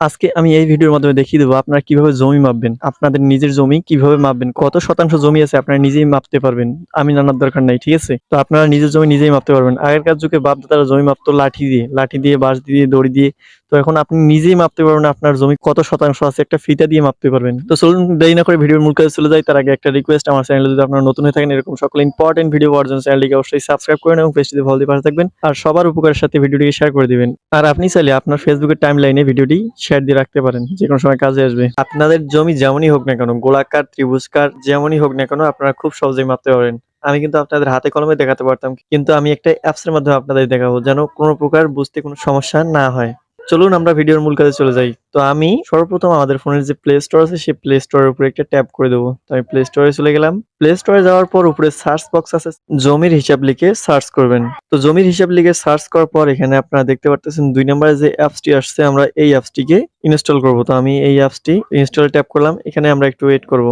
আজকে আমি এই ভিডিওর মাধ্যমে দেখিয়ে দেবো আপনারা কীভাবে জমি মাপবেন, আপনাদের নিজের জমি কীভাবে মাপবেন, কত শতাংশ জমি আছে আপনারা নিজেই মাপতে পারবেন, আমি জানার দরকার নাই, ঠিক আছে? তো আপনারা নিজের জমি নিজেই মাপতে পারবেন। আগেরকার যুগে বাপ দাদারা জমি মাপতো লাঠি দিয়ে লাঠি দিয়ে, বাঁশ দিয়ে, দড়ি দিয়ে তো এখন আপনি নিজেই মাপতে পারবেন আপনার জমি কত শতাংশ আছে, একটা ফিতা দিয়ে মাপতে পারবেন। তো চলুন দেরি না করে ভিডিওর মূল কাজে চলে যাই, তার আগে একটা রিকোয়েস্ট আমার চ্যানেলে যদি আপনারা নতুন হয়ে থাকেন, এরকম সকল ইম্পর্টেন্ট ভিডিও পাওয়ার জন্য চ্যানেলটিকে অবশ্যই সাবস্ক্রাইব করেন এবং পেজটিতে ভালো দিয়ে থাকবেন, আর সবার উপকারের সাথে ভিডিওটিকে শেয়ার করে দিবেন। আর আপনি চাইলে আপনার ফেসবুকের টাইম লাইনে ভিডিওটি শেয়ার দিয়ে রাখতে পারেন, যে কোনো সময় কাজে আসবে। আপনাদের জমি যেমনই হোক না কেন, গোলাকার, ত্রিভুজকার, যেমনই হোক না কেন, আপনারা খুব সহজেই মাপতে পারেন আমি কিন্তু আপনাদের হাতে কলমে দেখাতে পারতাম, কিন্তু আমি একটা অ্যাপস এর মাধ্যমে আপনাদের দেখাবো, যেন কোনো প্রকার বুঝতে কোনো সমস্যা না হয়। চলুন আমরা ভিডিওর মূল কাজে চলে যাই। তো আমি সর্বপ্রথম আমাদের ফোনের যে প্লে স্টোর আছে, সেই প্লে স্টোরের উপরে একটা ট্যাপ করে দেবো। তো আমি প্লে স্টোরে চলে গেলাম। প্লে স্টোরে যাওয়ার পর উপরে সার্চ বক্স আছে। জমির হিসাব লিখে সার্চ করবেন। তো জমির হিসাব লিখে সার্চ করার পর এখানে আপনারা দেখতে পারতেছেন দুই নম্বরে যে অ্যাপসটি আসছে, আমরা এই অ্যাপসটিকে ইনস্টল করব। তো আমি এই অ্যাপসটি ইনস্টল ট্যাপ করলাম। এখানে আমরা একটু ওয়েট করব।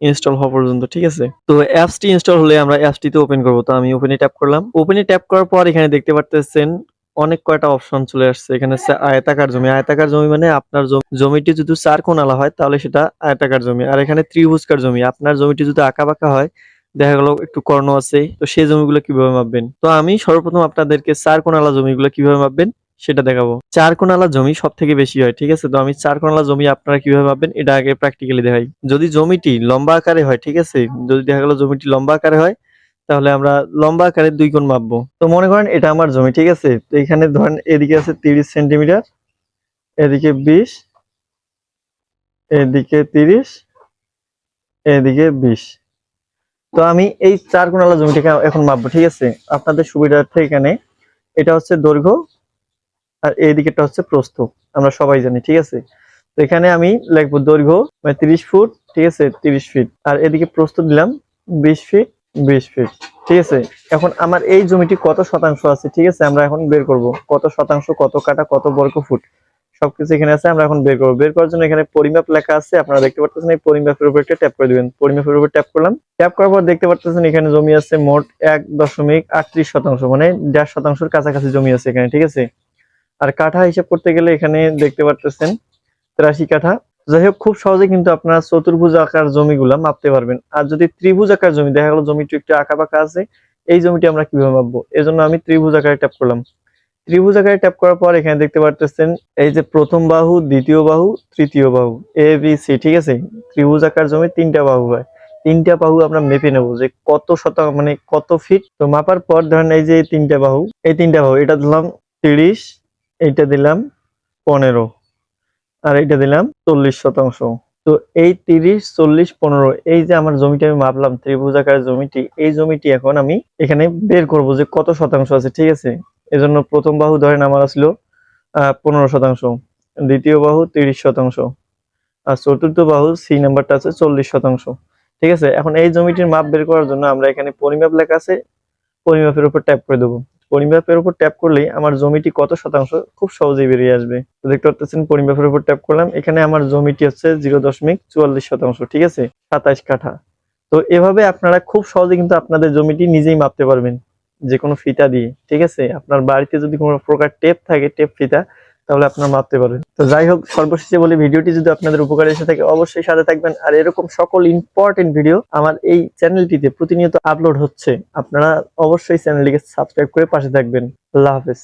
ইনস্টল হওয়া পর্যন্ত, ঠিক আছে? তো অ্যাপসটি ইনস্টল হলে আমরা অ্যাপসটিতে ওপেন করব। তো আমি ওপেনে ট্যাপ করলাম। ওপেনে ট্যাপ করার পর এখানে দেখতে পারতেছেন অনেক কয়টা অপশন চলে আসছে। এখানে আয়তাকার জমি। আয়তাকার জমি মানে আপনার জমিটি যদি চার কোণালা হয়, তাহলে সেটা আয়তাকার জমি। আর এখানে ত্রিভুজকার জমি। আপনার জমিটি যদি আঁকা বাঁকা হয়, দেখা গেল একটু কর্ণ আছে, তো সেই জমিগুলো কীভাবে মাপবেন? তো আমি সর্বপ্রথম আপনাদেরকে চার কোণালা জমিগুলো কীভাবে মাপবেন, সেটা দেখাবো। চার কোণালা জমি সব থেকে বেশি হয়, ঠিক আছে? তো আমি চার কোণালা জমি আপনারা কীভাবে মাপবেন, এটা আগে প্র্যাকটিক্যালি দেখাই। যদি জমিটি লম্বা আকারে হয়, ঠিক আছে? যদি দেখা গেল জমিটি লম্বা আকারে হয় তাহলে আমরা লম্বা আকারে দুই কোণ মাপবো। তো মনে করেন এটা আমার জমি, ঠিক আছে? তো এখানে ধরেন এদিকে আছে তিরিশ সেন্টিমিটার, এদিকে বিশ, এদিকে তিরিশ, এদিকে বিশ। তো আমি এই চার কোণালা জমিটাকে এখন মাপবো, ঠিক আছে? আপনাদের সুবিধার্থে এখানে, এটা হচ্ছে দৈর্ঘ্য আর এইদিকেটা হচ্ছে প্রস্থ, আমরা সবাই জানি, ঠিক আছে? তো এখানে আমি লিখব দৈর্ঘ্য মানে তিরিশ ফুট, ঠিক আছে? তিরিশ ফিট। আর এদিকে প্রস্থ দিলাম, বিশ ফিট বিশ ফিট ঠিক আছে? এখন আমার এই জমিটি কত শতাংশ আছে? ঠিক আছে, আমরা এখন বের করব। কত শতাংশ, কত কাটা, কত বর্গ ফুট? সবকিছু এখানে আছে, আমরা এখন বের করব। বের করার জন্য এখানে পরিমাপ লেখা আছে, আপনারা দেখতে পাচ্ছেন এই পরিমাপের উপর একটা ট্যাপ করে দিবেন। পরিমাপের উপর ট্যাপ করলাম। ট্যাপ করার পর দেখতে পাচ্ছেন এখানে জমি আছে মোট এক দশমিক আটত্রিশ শতাংশ মানে দেড় শতাংশের কাছাকাছি জমি আছে এখানে, ঠিক আছে? আর কাঠা হিসাব করতে গেলে এখানে দেখতে পাচ্ছেন তেরাশি কাঠা। যাই হোক খুব সহজে কিন্তু আপনারা চতুর্ভুজ আকার জমিগুলা মাপতে পারবেন। আর যদি ত্রিভুজ আকার জমি, দেখা গেল জমিটি একটু আঁকা বাঁকা আছে, এই জমিটি আমরা কীভাবে মাপবো? এজন্য আমি ত্রিভুজ আকারে ট্যাপ করলাম। ত্রিভুজ আকারে ট্যাপ করার পর এখানে দেখতে পারতেছেন, এই যে প্রথম বাহু, দ্বিতীয় বাহু, তৃতীয় বাহু এ বি সি ঠিক আছে? ত্রিভুজ আকার জমি তিনটা বাহু হয়। তিনটা বাহু আমরা মেপে নেব যে কত শতাংশ মানে কত ফিট তো মাপার পর ধরেন এই যে তিনটা বাহু, এই তিনটা বাহু, এটা দিলাম তিরিশ এটা দিলাম পনেরো। আর এটা দিলাম চল্লিশ শতাংশ। তো এই তিরিশ, চল্লিশ, পনেরো, এই যে আমার জমিটা আমি মাপলাম, ত্রিভুজ আকারের জমিটি, এই জমিটি এখন আমি এখানে বের করব যে কত শতাংশ আছে, ঠিক আছে? এজন্য প্রথম বাহু ধরেন আমার আসলো পনেরো শতাংশ। দ্বিতীয় বাহু তিরিশ শতাংশ। আর চতুর্থ বাহু সি নাম্বারটা আছে চল্লিশ শতাংশ। ঠিক আছে? এখন এই জমিটির মাপ বের করার জন্য আমরা এখানে পরিমাপ লেখা আছে, পরিমাপের উপর ট্যাপ করে দেবো। পরিমাপের উপর ট্যাপ করলেই আমার জমিটি কত শতাংশ খুব সহজেই বেরিয়ে আসবে। তো দেখতে পাচ্ছেন পরিমাপের উপর ট্যাপ করলাম। এখানে আমার জমিটি হচ্ছে জিরো দশমিক চুয়াল্লিশ শতাংশ, ঠিক আছে? সাতাইশ কাঠা। তো এভাবে আপনারা খুব সহজে কিন্তু আপনাদের জমিটি নিজেই মাপতে পারবেন যে কোনো ফিতা দিয়ে, ঠিক আছে? আপনার বাড়িতে যদি কোনো প্রকার টেপ থাকে টেপ ফিতা তাহলে আপনার মারতে পারেন। তো যাই হোক, সর্বশেষে বলি, ভিডিওটি যদি আপনাদের উপকারে এসে থাকে, অবশ্যই সাথে থাকবেন। আর এরকম সকল ইম্পর্টেন্ট ভিডিও আমার এই চ্যানেলটিতে প্রতিনিয়ত আপলোড হচ্ছে। আপনারা অবশ্যই চ্যানেলটিকে সাবস্ক্রাইব করে পাশে থাকবেন। আল্লাহ হাফেজ।